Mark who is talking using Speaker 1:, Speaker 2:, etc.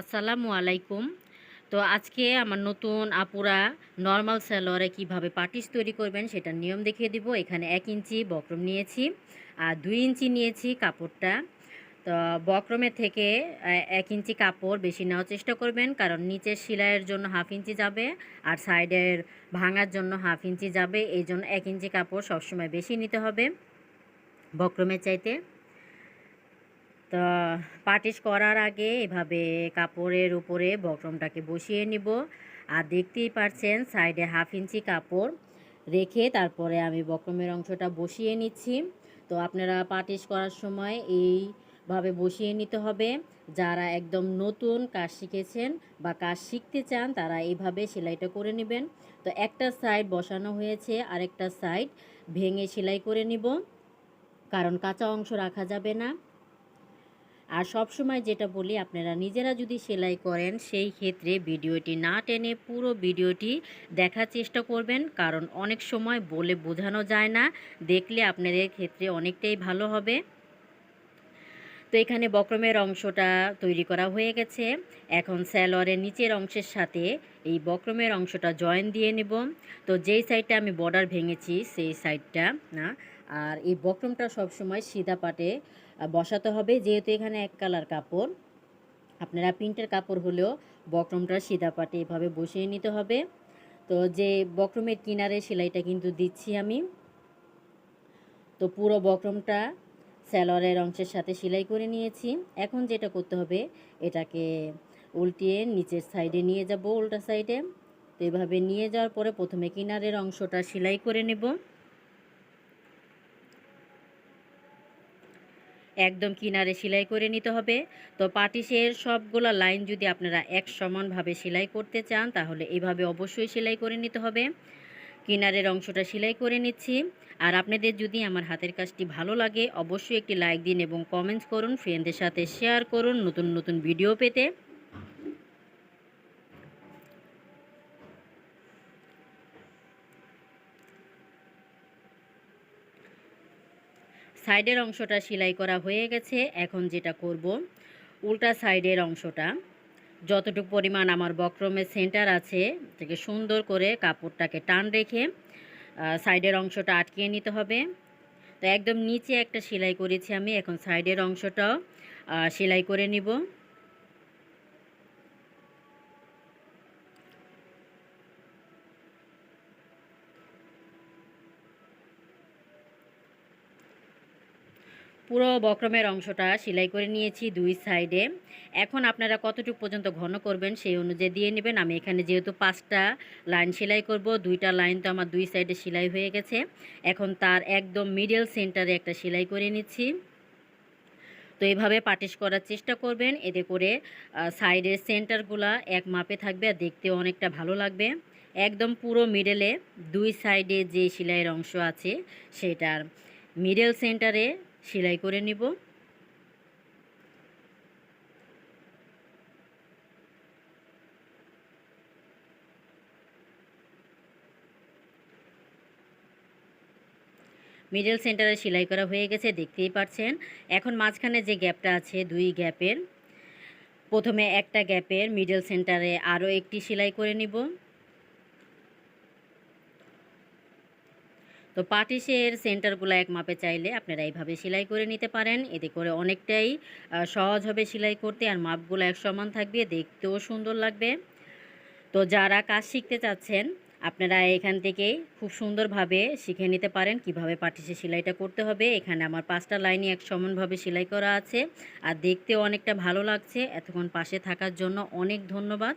Speaker 1: আসসালামু আলাইকুম। তো আজকে আমার নতুন আপুরা নর্মাল সালোয়ারে কীভাবে পার্টিস তৈরি করবেন সেটার নিয়ম দেখিয়ে দিব। এখানে এক ইঞ্চি বক্রম নিয়েছি আর দুই ইঞ্চি নিয়েছি কাপড়টা। তো বক্রমের থেকে এক ইঞ্চি কাপড় বেশি নেওয়ার চেষ্টা করবেন কারণ নিচের সেলাইয়ের জন্য হাফ ইঞ্চি যাবে আর সাইডের ভাঙার জন্য হাফ ইঞ্চি যাবে। এই জন্য এক ইঞ্চি কাপড় সবসময় বেশি নিতে হবে বক্রমের চাইতে। তো পাটিশ করার আগে এভাবে কাপড়ের উপরে বক্রমটাকে বসিয়ে নিব। আর দেখতেই পারছেন, সাইডে হাফ ইঞ্চি কাপড় রেখে তারপরে আমি বক্রমের অংশটা বসিয়ে নিচ্ছি। তো আপনারা পাটিশ করার সময় এইভাবে বসিয়ে নিতে হবে। যারা একদম নতুন কাজ শিখেছেন বা কাজ শিখতে চান, তারা এইভাবে সেলাইটা করে নেবেন। তো একটা সাইড বসানো হয়েছে, আরেকটা সাইড ভেঙে সেলাই করে নিব। কারণ কাঁচা অংশ রাখা যাবে না। আর সব সময় যেটা বলি, আপনারা নিজেরা যদি সেলাই করেন, সেই ক্ষেত্রে ভিডিওটি না টেনে পুরো ভিডিওটি দেখার চেষ্টা করবেন। কারণ অনেক সময় বলে বোঝানো যায় না। দেখলে আপনাদের ক্ষেত্রে অনেকটাই ভালো হবে। তো এখানে বক্রমের অংশটা তৈরি করা হয়ে গেছে। এখন স্যালোয়ারের নিচের অংশের সাথে এই বক্রমের অংশটা জয়েন দিয়ে নেব। তো যেই সাইডটা আমি বর্ডার ভেঙেছি, সেই সাইডটা না আর এই বক্রমটা সবসময় সিধা পাটে বসাতে হবে। যেহেতু এখানে এক কালার কাপড়, আপনারা প্রিন্টের কাপড় হলেও বক্রমটা সিধা পাটে এভাবে বসিয়ে নিতে হবে। তো যে বক্রমের কিনারে সেলাইটা কিন্তু দিচ্ছি আমি। তো পুরো বক্রমটা স্যালোয়ারের অংশের সাথে সেলাই করে নিয়েছি। এখন যেটা করতে হবে, এটাকে উল্টিয়ে নিচের সাইডে নিয়ে যাব, উল্টা সাইডে। তো এভাবে নিয়ে যাওয়ার পরে প্রথমে কিনারের অংশটা সেলাই করে নেব। একদম কিনারে সেলাই করে নিতে হবে। তো পাটিসের সবগুলো লাইন যদি আপনারা এক সমানভাবে সেলাই করতে চান, তাহলে এভাবে অবশ্যই সেলাই করে নিতে হবে। কিনারের অংশটা সেলাই করে নিচ্ছি। আর আপনাদের যদি আমার হাতের কাজটি ভালো লাগে, অবশ্যই একটি লাইক দিন এবং কমেন্টস করুন, ফ্রেন্ডদের সাথে শেয়ার করুন নতুন নতুন ভিডিও পেতে। সাইডের অংশটা সেলাই করা হয়ে গেছে, এখন যেটা করব, উল্টা সাইডের অংশটা। যতটুকু পরিমাণ আমার বক্রমের সেন্টার আছে থেকে সুন্দর করে কাপড়টাকে টান রেখে সাইডের অংশটা আটকিয়ে নিতে হবে। তো একদম নিচে একটা সেলাই করেছি আমি, এখন সাইডের অংশটাও সেলাই করে নিব। পুরো বক্রমের অংশটা সেলাই করে নিয়েছি দুই সাইডে। এখন আপনারা কতটুকু পর্যন্ত ঘন করবেন সেই অনুযায়ী দিয়ে নেবেন। আমি এখানে যেহেতু পাঁচটা লাইন সেলাই করব, দুইটা লাইন তো আমার দুই সাইডে সেলাই হয়ে গেছে। এখন তার একদম মিডল সেন্টারে একটা সেলাই করে নিচ্ছি। তো এইভাবে পাটিশ করার চেষ্টা করবেন। এতে করে সাইডের সেন্টারগুলা এক মাপে থাকবে আর দেখতেও অনেকটা ভালো লাগবে। একদম পুরো মিডলে দুই সাইডে যে সেলাইয়ের অংশ আছে সেটার মিডল সেন্টারে সেলাই করে নিব। মিডল সেন্টারে সেলাই করা হয়ে গেছে, দেখতেই পাচ্ছেন। এখন মাঝখানে যে গ্যাপটা আছে, দুই গ্যাপের, প্রথমে একটা গ্যাপের মিডল সেন্টারে আরও একটি সেলাই করে নিব। তো পাটিশের সেন্টারগুলো এক মাপে চাইলে আপনারা এইভাবে সেলাই করে নিতে পারেন। এতে করে অনেকটাই সহজ হবে সেলাই করতে আর মাপগুলো এক সমান থাকবে। দেখতেও সুন্দর লাগবে। তো যারা কাজ শিখতে চাচ্ছেন, আপনারা এখান থেকেই খুব সুন্দরভাবে শিখে নিতে পারেন কীভাবে পাটিশে সেলাইটা করতে হবে। এখানে আমার পাঁচটা লাইনই এক সমানভাবে সেলাই করা আছে। আর দেখতেও অনেকটা ভালো লাগছে। এতক্ষণ পাশে থাকার জন্য অনেক ধন্যবাদ।